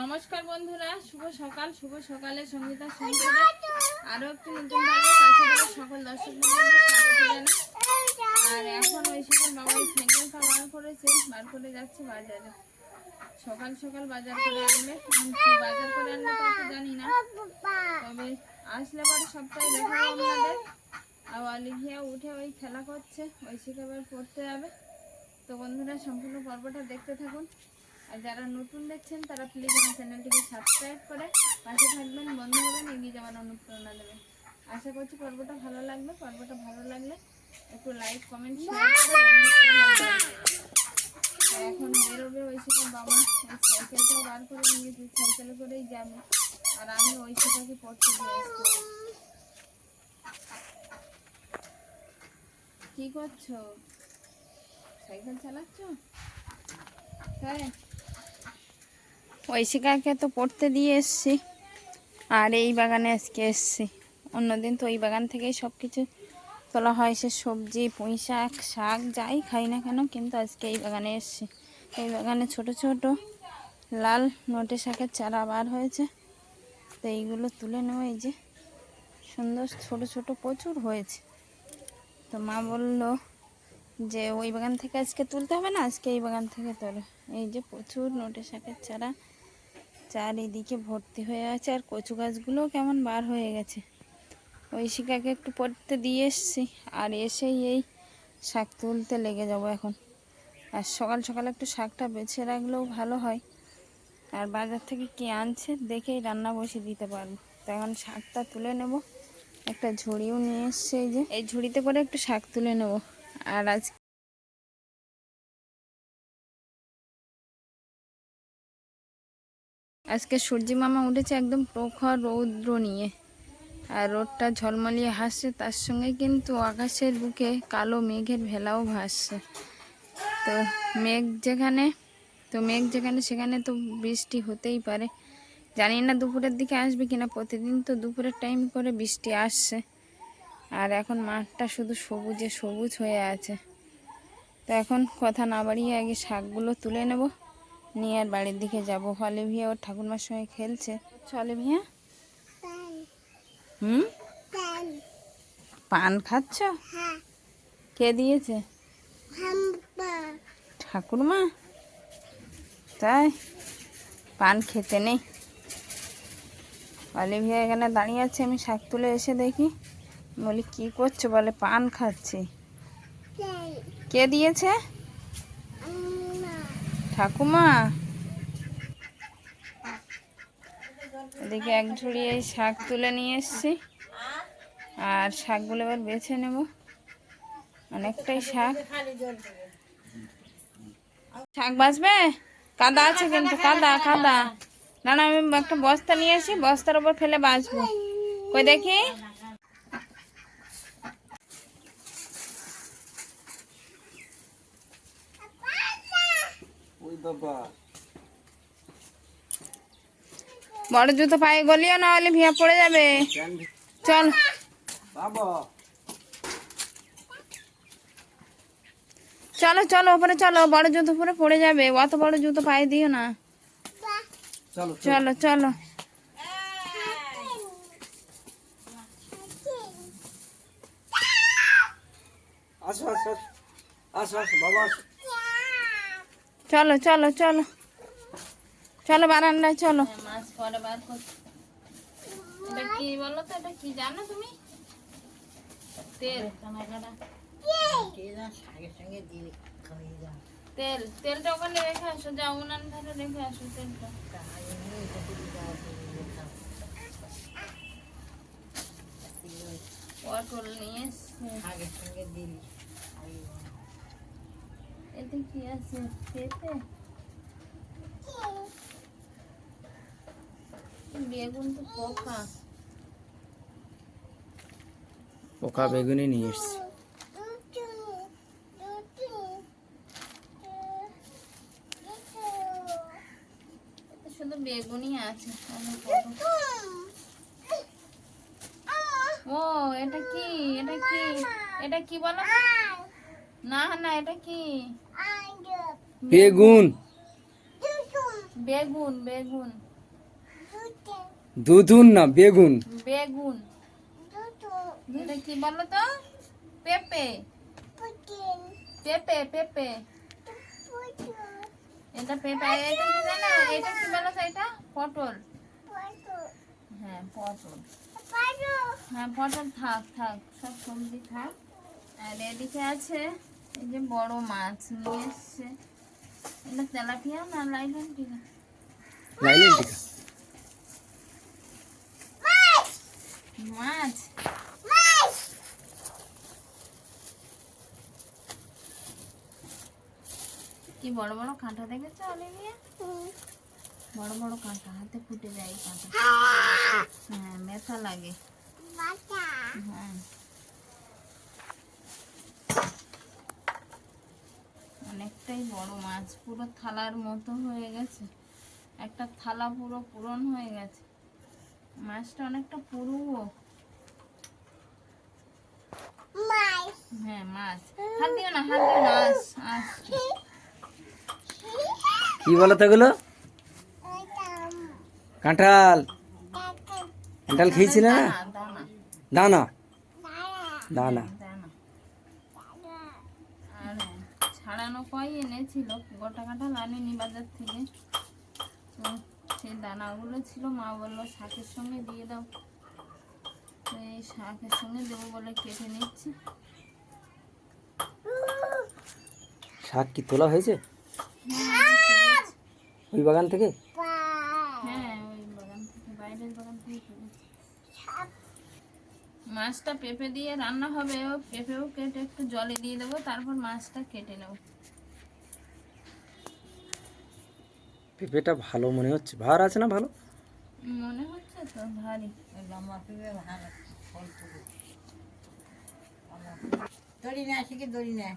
নমস্কার বন্ধুরা শুভ সকাল শুভ সকালে সঙ্গীতা সংসদে আরও একটি নতুন ভাবে কাছে সকল দর্শক আর এখন ওই সকল বাবাই সাইকেলটা বার করেছে বার করে যাচ্ছে বাজারে। সকাল সকাল বাজার করে আনবে। বাজার করে আনবে তো জানি না। তবে আসলে পরে সপ্তাহে দেখাবো আপনাদের। আর অলিভিয়া উঠে ওই খেলা করছে ওই শিখাবার পড়তে যাবে। তো বন্ধুরা সম্পূর্ণ পর্বটা দেখতে থাকুন। আর যারা নতুন দেখছেন, তারা প্লিজ আমার চ্যানেলটিকে সাবস্ক্রাইব করে পাশে থাকবেন, বন্ধু হবেন এগিয়ে যাওয়ার অনুপ্রেরণা দেবেন আশা করছি পর্বটা ভালো লাগবে পর্বটা ভালো লাগলে একটু লাইক কমেন্ট এখন বেরোবে ওই সময় বাবা। ওই সাইকেলটাও বার করে নিয়েছে সাইকেলে করেই যাবে। আর আমি ওই সেটাকে পড়তে কি করছ? সাইকেল চালাচ্ছ? তাই ঐশিকাকে তো পড়তে দিয়ে এসছি। আর এই বাগানে আজকে এসছি। অন্যদিন তো ওই বাগান থেকেই সব কিছু তোলা হয়। সে সবজি, পুঁই শাক শাক যাই খাই না কেন, কিন্তু আজকে এই বাগানে এসছি। এই বাগানে ছোট ছোট লাল নোটে শাকের চারা বার হয়েছে। তো এইগুলো তুলে নেব। এই যে সুন্দর ছোট ছোট প্রচুর হয়েছে। তো মা বলল যে, ওই বাগান থেকে আজকে তুলতে হবে না? আজকে এই বাগান থেকে তোলো। এই যে প্রচুর নোটে শাকের চারা চারিদিকে ভর্তি হয়ে আছে আর কচু গাছগুলোও কেমন বার হয়ে গেছে। ওই শিকাকে একটু পড়তে দিয়ে এসছি, আর এসেই এই শাক তুলতে লেগে যাব এখন। আর সকাল সকাল একটু শাকটা বেছে রাখলেও ভালো হয়। আর বাজার থেকে কি আনছে দেখেই রান্না বসে দিতে পারব। তো এখন শাকটা তুলে নেব। একটা ঝুড়িও নিয়ে এসছে এই যে। এই ঝুড়িতে করে একটু শাক তুলে নেব। আর আজ আজকে সূর্যি মামা উঠেছে একদম প্রখর রৌদ্র নিয়ে। আর রোদটা ঝলমলিয়ে হাসছে, তার সঙ্গে কিন্তু আকাশের বুকে কালো মেঘের ভেলাও ভাসছে। তো মেঘ যেখানে, তো মেঘ যেখানে সেখানে তো বৃষ্টি হতেই পারে। জানি না দুপুরের দিকে আসবে কিনা, প্রতিদিন তো দুপুরের টাইম করে বৃষ্টি আসছে। আর এখন মাঠটা শুধু সবুজে সবুজ হয়ে আছে। তো এখন কথা না বাড়িয়ে আগে শাকগুলো তুলে নেব। নিয়ে আর বাড়ির দিকে যাব। হলে ভিয়া ওর ঠাকুরমার সঙ্গে খেলছে। চলে ভিয়া হুম? পান খাচ্ছ? কে দিয়েছে? ঠাকুরমা? তাই, পান খেতে নেই। অলিভিয়া এখানে দাঁড়িয়ে আছে। আমি শাক তুলে এসে দেখি। বলি, কি করছ? বলে, পান খাচ্ছি। কে দিয়েছে? ঠাকুমা। এদিকে এক ঝুড়ি এই শাক তুলে নিয়ে এসছি। আর শাকগুলো এবার বেছে নেব। অনেকটাই শাক। শাক বাঁচবে? কাদা আছে কিন্তু, কাদা কাদা। না না, আমি একটা বস্তা নিয়ে আসি, বস্তার উপর ফেলে বাঁচবো। কই দেখি? বড় জুতো পায়ে গলিও না হলে ভিয়া পড়ে যাবে। চল। চলো চলো ওপরে চলো বড় জুতো পরে পড়ে যাবে। অত বড় জুতো পায়ে দিও না। চলো। চলো চলো। আসো আসো আসো আসো বাবা আসো। চলো চলো চলো। চলো বারান্দায়, চলো। মাছ পরে বার বলো তো, এটা জানো তুমি? তেল। তেল, তেলটা ওখানে রেখে আসো যা উনান ধারে রেখে আসো তেলটা। পটল নিয়ে এসছে। এতে কি আছে পেঁপে বেগুন তো পোকা পোকা বেগুনি নিয়ে এসছি শুধু বেগুনই আছে ও এটা কি এটা কি এটা কি বলো না না এটা কি বেগুন। বেগুন বেগুন। দুধুন না বেগুন। বেগুন। কি বলো তো? পেঁপে। পেঁপে পেঁপে। এটা পেঁপে এটা কি জানো এটা কি বলো তো এটা? পটল। হ্যাঁ পটল। হ্যাঁ পটল থাক থাক সব সবজি থাক। আর এদিকে আছে এই যে বড় মাছ নিয়ে এসছে। এটা তেলাপিয়া না লাইলন টিকা লাইলেন টিকা মাছ কি বড় বড় কাঁটা দেখেছ অলিভিয়া? বড় বড় কাঁটা হাতে ফুটে যায় কাঁটা। হ্যাঁ। ব্যথা লাগে। হ্যাঁ। অনেকটাই বড় মাছ পুরো থালার মতো হয়ে গেছে। একটা থালা পুরো পূরণ হয়ে গেছে। মাছটা অনেকটা পুরুও। হ্যাঁ মাছ। হাত দিও না হাত দিও না আস আস। কি বলো তো এগুলো? কাঁঠাল। কাঁঠাল। খেয়েছিলে না? দানা দানা দানা দানা দানা আর ছাড়ানো কয় এনেছিল গোটা কাঁঠাল আনিনি বাজার থেকে। তো সেই দানাগুলো ছিল মা বলল শাকের সঙ্গে দিয়ে দাও। তো এই শাকের সঙ্গে দেবো বলে কেটে নিচ্ছি। শাক কি তোলা হয়েছে? ওই বাগান থেকে? হ্যাঁ ওই বাগান থেকে বাইরের বাগান থেকে মাছটা পেঁপে দিয়ে রান্না হবে পেঁপেও কেটে একটু জলে দিয়ে দেবো তারপর মাছটা কেটে নেব। পেঁপেটা ভালো মনে হচ্ছে? ভার আছে না ভালো? মনে হচ্ছে তো ভারী লম্বা পেঁপে ভালো দড়ি না শিখে দড়ি না?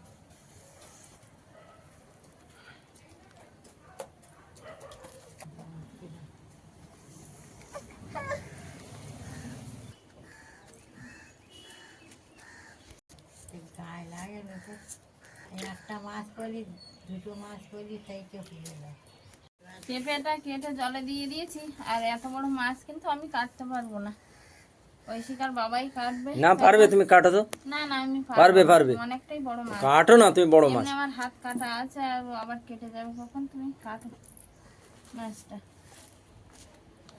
গায়ে লাগে একটা মাছ করলি দুটো মাছ করলি তাই তো হয়ে গেল পেঁপেটা কেটে জলে দিয়ে দিয়েছি। আর এত বড় মাছ কিন্তু আমি কাটতে পারব না। ওই শিকার বাবাই কাটবে। না পারবে তুমি কাটো তো। না না আমি পারবে, পারবে। অনেকটাই বড় মাছ। কাটো না তুমি বড় মাছ। আমার হাত কাটা আছে আর আবার কেটে যাবে কখন তুমি কাটো মাছটা।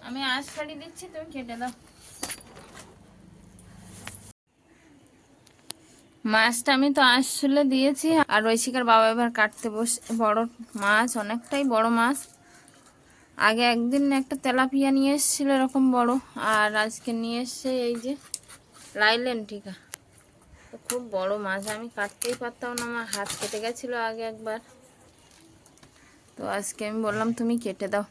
আমি ছাড়ি দিচ্ছি তুমি কেটে দাও। মাছটা আমি তো আঁশ ছুলে দিয়েছি আর ওই শিকার বাবা এবার কাটতে বসে বড় মাছ অনেকটাই বড় মাছ। আগে একদিন একটা তেলাপিয়া নিয়ে এসেছিল এরকম বড়, আর আজকে নিয়ে এসছে এই যে লাইলেন ঠিকা তো খুব বড় মাছ, আমি কাটতেই পারতাম না, আমার হাত কেটে গেছিল আগে একবার। তো আজকে আমি বললাম, তুমি কেটে দাও।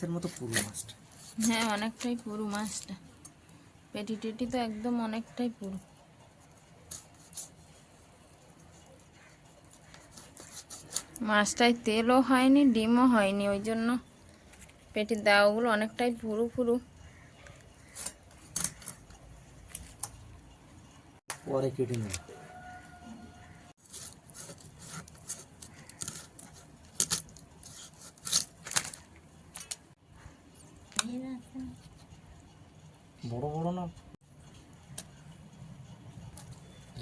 মাছের মতো পুরো মাছটা হ্যাঁ অনেকটাই পুরো মাছটা পেটি টেটি তো একদম অনেকটাই পুরো। মাছটায় তেলও হয়নি ডিমও হয়নি ওই জন্য পেটির দাওয়াগুলো অনেকটাই পুরু পুরু। পরে কেটে নেবে। বড় বড় না?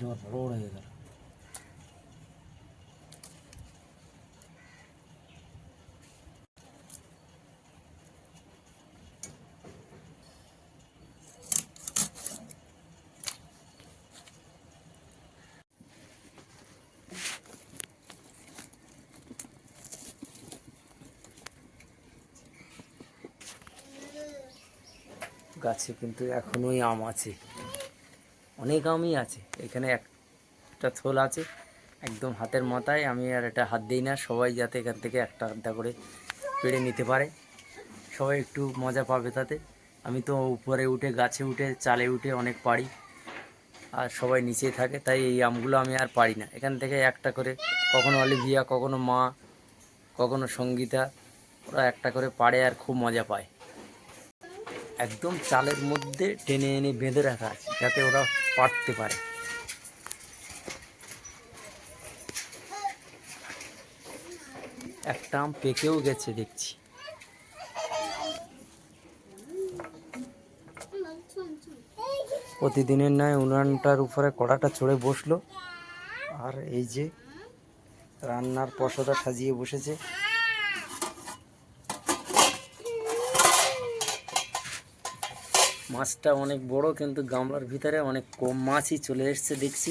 বড় বড় হয়ে গেল। গাছে কিন্তু এখনোই আম আছে। অনেক আমই আছে। এখানে একটা থোল আছে, একদম হাতের মাথায়। আমি আর এটা হাত দিই না, সবাই যাতে এখান থেকে একটা আধা করে পেড়ে নিতে পারে। সবাই একটু মজা পাবে তাতে। আমি তো উপরে উঠে, গাছে উঠে, চালে উঠে অনেক পারি। আর সবাই নিচেই থাকে, তাই এই আমগুলো আমি আর পারি না। এখান থেকে একটা করে, কখনো অলিভিয়া, কখনো মা, কখনো সঙ্গীতা, ওরা একটা করে পাড়ে আর খুব মজা পায়। একদম চালের মধ্যে টেনে এনে বেঁধে রাখা আছে, যাতে ওরা পারতে পারে। একটা আম পেকেও গেছে, দেখছি। প্রতিদিনের নয় উনানটার উপরে কড়াটা চড়ে বসল। আর এই যে রান্নার পশোটা সাজিয়ে বসেছে। মাছটা অনেক বড়, কিন্তু গামলার ভিতরে অনেক কম মাছই চলে এসছে দেখছি।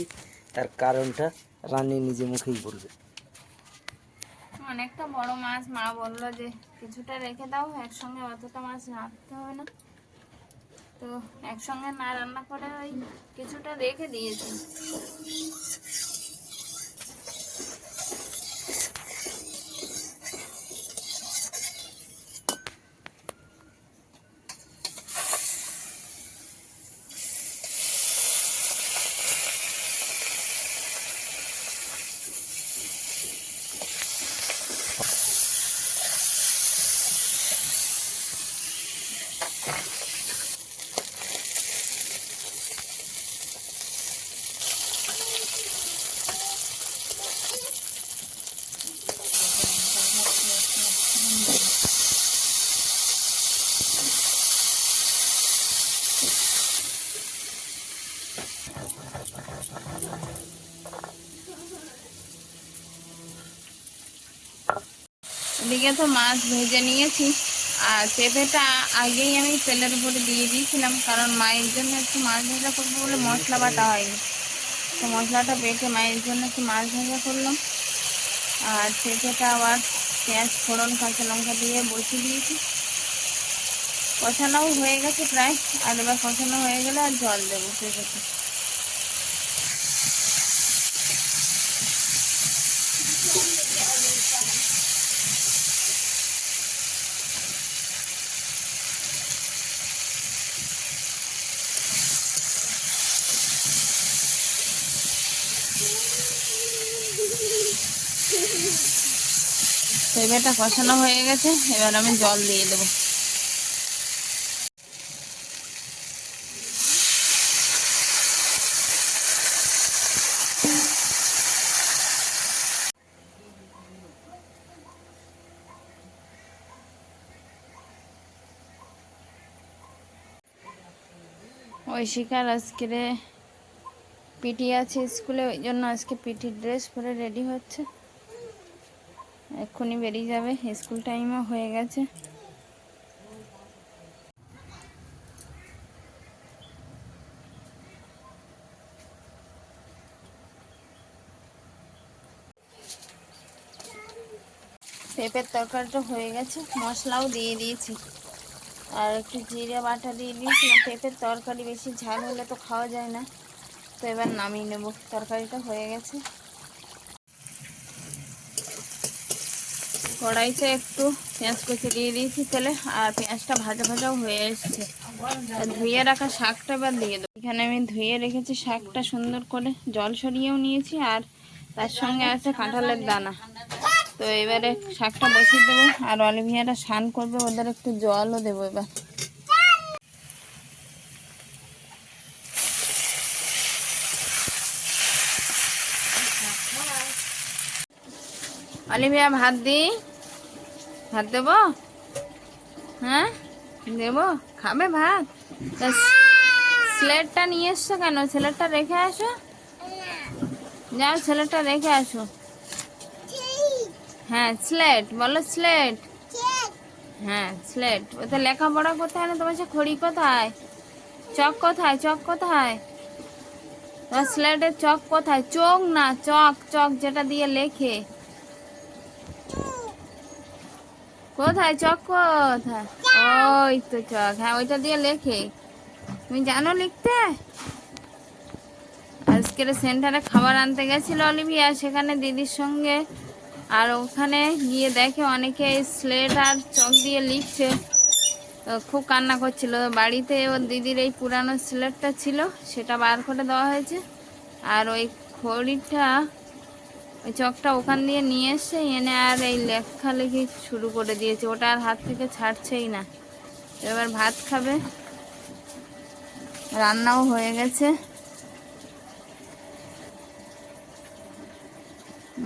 তার কারণটা রানী নিজে মুখেই বলবে। অনেকটা বড় মাছ, মা বলল যে কিছুটা রেখে দাও, একসঙ্গে অতটা মাছ রাখতে হবে না। তো একসঙ্গে না রান্না করে ওই কিছুটা রেখে দিয়েছি। এদিকে তো মাছ ভেজে নিয়েছি। আর পেঁপেটা আগেই আমি তেলের উপরে দিয়ে দিয়েছিলাম, কারণ মায়ের জন্য একটু মাছ ভাজা করব বলে মশলা বাটা হয়নি। তো মশলাটা বেটে মায়ের জন্য একটু মাছ ভাজা করলাম। আর পেঁপেটা আবার পেঁয়াজ, ফোড়ন, কাঁচা লঙ্কা দিয়ে বসিয়ে দিয়েছি। কষানোও হয়ে গেছে প্রায়, আর এবার কষানো হয়ে গেলে আর জল দেবো পেঁপেতে পেঁপেটা কষানো হয়ে গেছে, এবার আমি জল দিয়ে দেবো। ঐশিকার আজকের পিটি আছে স্কুলে, ওই জন্য আজকে পিটির ড্রেস পরে রেডি হচ্ছে। এক্ষুনি বেরিয়ে যাবে। স্কুল টাইমও হয়ে গেছে। পেঁপের তরকারিটা হয়ে গেছে। মশলাও দিয়ে দিয়েছি। আর একটু জিরে বাটা দিয়ে দিয়েছিলাম। পেঁপের তরকারি বেশি ঝাল হলে তো খাওয়া যায় না। তো এবার নামিয়ে নেব। তরকারিটা হয়ে গেছে। কড়াইতে একটু পেঁয়াজ কুচি দিয়ে দিয়েছি তেলে, আর পেঁয়াজটা ভাজা ভাজাও হয়ে এসছে। ধুয়ে রাখা শাকটা এবার দিয়ে দেবো। এখানে আমি ধুয়ে রেখেছি শাকটা, সুন্দর করে জল সরিয়েও নিয়েছি, আর তার সঙ্গে আছে কাঁঠালের দানা। তো এবারে শাকটা বসিয়ে দেবো, আর অলিভিয়াটা স্নান করবে, ওদের একটু জলও দেবো এবার। অলিভিয়া ভাত দি। ভাত দেবো? হ্যাঁ? দেবো? খাবে ভাত? স্লেটটা নিয়ে এসছো কেন? ছেলেটা রেখে আসো। যাও ছেলেটা রেখে আসো। হ্যাঁ স্লেট, বলো স্লেট। হ্যাঁ স্লেট। ওতে লেখাপড়া কোথায় না? তোমার সে খড়ি কোথায়? চক কোথায়? চক কোথায়? তোমার স্লেটের চক কোথায়? চোখ না, চক চক যেটা দিয়ে লেখে। কোথায়? চক কোথায়? ওই তো চক। হ্যাঁ ওইটা দিয়ে লেখে। তুমি জানো লিখতে? আজকের সেন্টারে খাবার আনতে গেছিল অলিভিয়া। সেখানে দিদির সঙ্গে। আর ওখানে গিয়ে দেখে অনেকে স্লেট আর চক দিয়ে লিখছে। তো খুব কান্না করছিল। বাড়িতে ওর দিদির এই পুরানো স্লেটটা ছিল সেটা বার করে দেওয়া হয়েছে। আর ওই খড়িটা ওই চকটা ওখান দিয়ে নিয়ে এসে এনে আর এই লেখালেখি শুরু করে দিয়েছে। ওটা আর হাত থেকে ছাড়ছেই না। এবার ভাত খাবে। রান্নাও হয়ে গেছে।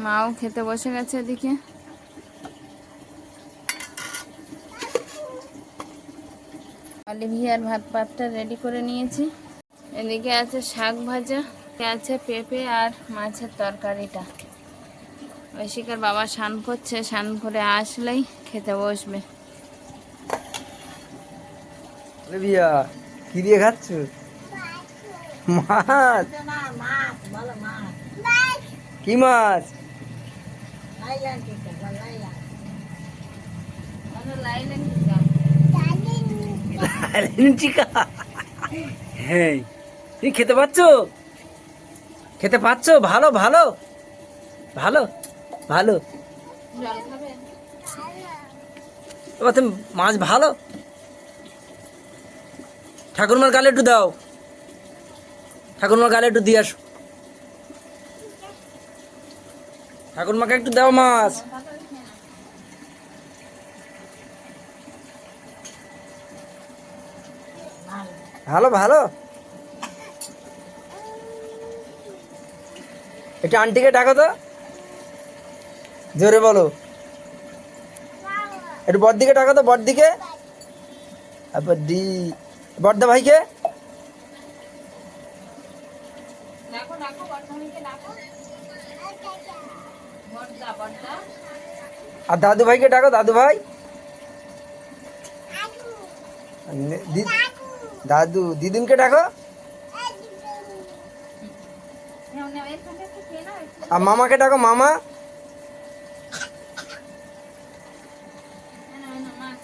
মাও খেতে বসে গেছে এদিকে। অলিভিয়ার ভাত পাতটা রেডি করে নিয়েছি। এদিকে আছে শাক ভাজা আছে পেঁপে আর মাছের তরকারিটা। ঐশিকার বাবা স্নান করছে, স্নান করে আসলেই খেতে বসবে। বিয়া কি দিয়ে খাচ্ছ? মাছ? কি মাছ? হ্যাঁ খেতে পাচ্ছ? খেতে পাচ্ছ? ভালো ভালো। ভালো? ভালো? এবার তুমি মাছ ভালো? ঠাকুরমার গালে একটু দাও। ঠাকুরমার গালে একটু দিয়ে আসো। ঠাকুরমাকে একটু দাও মাছ। ভালো ভালো? একটু আন্টিকে ডাকো তো। জোরে বলো। একটু বড়দিকে ডাকো তো বড়দিকে। আর বড়দি বড়দা ভাইকে। ডাকো ডাকো বর্তমানকে ডাকো। বর্দা বর্দা আর দাদু ভাইকে ডাকো দাদু ভাই। নে- দি- দাদু দিদিনকে ডাকো। নাও, নাও, এরকম একটু খেয়ে নাও, একটু। আর মামাকে ডাকো মামা নাও, নাও, নাও, মাছ।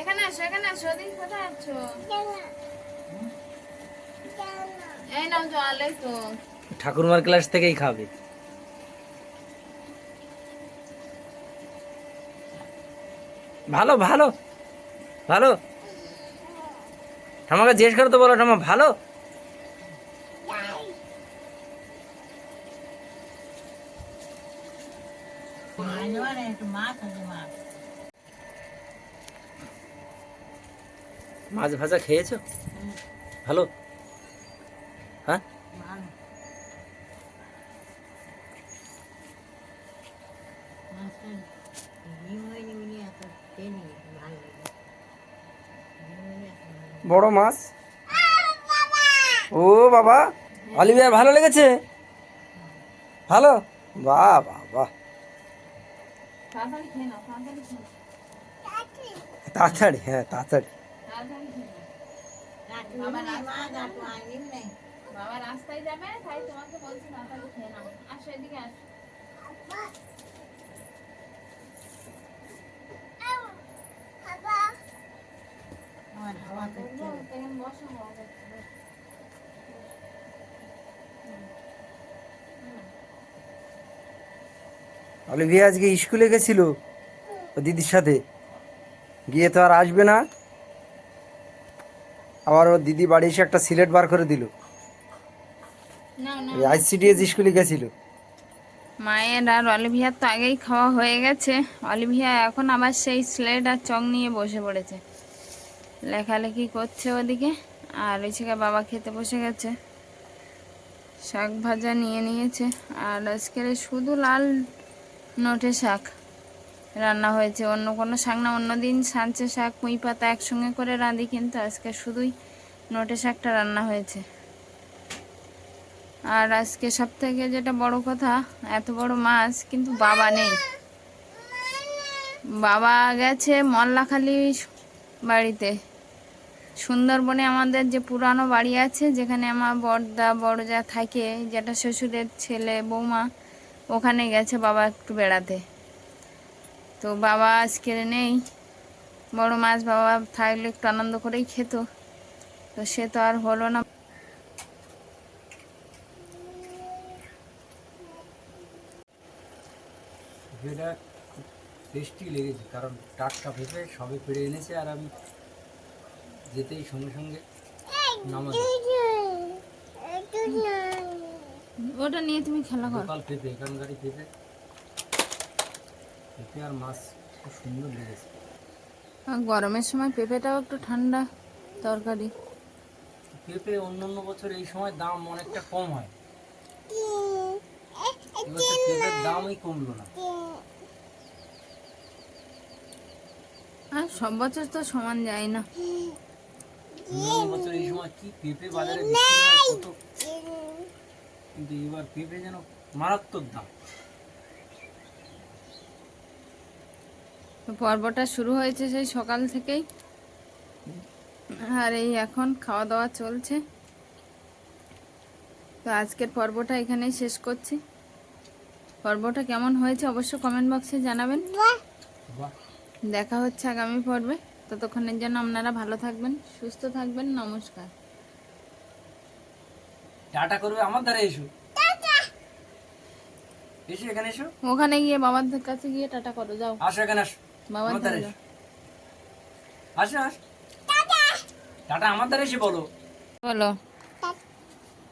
এখানে আসো এখানে আসো ওদিকে এই নাও তো ঠাকুরমার ক্লাস থেকেই খাবে। ভালো ভালো ভালো। আমাকে জিজ্ঞেস করো তো বলো ঠামা ভালো মাছ মানে একটু মাছ আছে মাছ মাছ ভাজা খেয়েছো? ভালো? হ্যাঁ। বড় মাছ? ও বাবা অলিভিয়ার ভালো লেগেছে? ভালো? বাহ বাহ বাহ। তাড়াতাড়ি হ্যাঁ তাড়াতাড়ি খেয়ে নাও রাখি নেই মাছ আর তো আনিম নেই বাবা রাস্তায় যাবে। তাই তোমাকে বলছি খেয়ে নাও। আসো এদিকে আসো। বাবা। অলিভিয়া আজকে স্কুলে গেছিল দিদির সাথে। গিয়ে তো আর আসবে না। আবার ওর দিদি বাড়ি এসে একটা সিলেট বার করে দিল। ওই আইসিডিএস স্কুলে গেছিল। মায়ের আর অলিভিয়ার তো আগেই খাওয়া হয়ে গেছে। অলিভিয়া এখন আবার সেই স্লেট আর চক নিয়ে বসে পড়েছে। লেখালেখি করছে ওদিকে আর ওইদিকে বাবা খেতে বসে গেছে। শাক ভাজা নিয়ে নিয়েছে আর আজকের শুধু লাল নোটে শাক। রান্না হয়েছে। অন্য কোনো শাক না, অন্য দিন সাঁচে শাক, পুঁই পাতা একসঙ্গে করে রাঁধি, কিন্তু আজকে শুধুই নোটে শাকটা রান্না হয়েছে। আর আজকে সব থেকে যেটা বড় কথা, এত বড় মাছ কিন্তু বাবা নেই। বাবা গেছে মল্লাখালি বাড়িতে। সুন্দরবনে আমাদের যে পুরানো বাড়ি আছে, যেখানে আমার বড়দা বড় যা থাকে, যেটা শ্বশুরের ছেলে, বৌমা, ওখানে গেছে বাবা একটু বেড়াতে। তো বাবা আজকে নেই। বড় মাছ বাবা থাকলে একটু আনন্দ করেই খেত। তো সে তো আর হলো না। টেস্টি লেগেছে কারণ টাটকা পেঁপে সবে পেড়ে এনেছে আর আমি যেতেই সঙ্গে সঙ্গে নামাজ ওটা নিয়ে তুমি খেলা করো। লোকাল পেঁপে এখানকারই পেঁপে। পেঁপে আর মাছ খুব সুন্দর লেগেছে। আর গরমের সময় পেঁপেটাও একটু ঠান্ডা তরকারি। পেঁপে অন্য অন্য বছর এই সময় দাম অনেকটা কম হয়। এবছর পেঁপের দামই কমলো না। আর সব বছর তো সমান যায় না। অন্য বছর এই সময় কি পেঁপে বাজারে বিক্রি হয় কত? কিন্তু এবার পেঁপে যেন মারাত্মক দাম। তো পর্বটা শুরু হয়েছে সেই সকাল থেকেই। আর এই এখন খাওয়া দাওয়া চলছে। তো আজকের পর্বটা এখানেই শেষ করছি। পর্বটা কেমন হয়েছে অবশ্য কমেন্ট বক্সে জানাবেন। দেখা হচ্ছে আগামী পর্বে। ততক্ষণের জন্য আপনারা ভালো থাকবেন সুস্থ থাকবেন নমস্কার। টাটা করবে আমার দ্বারা এসো। এসো এখানে এসো। ওখানে গিয়ে বাবার কাছে গিয়ে টাটা করো যাও। আসো এখানে আসো। আসো টাটা আমার দ্বারা এসে বলো। বলো।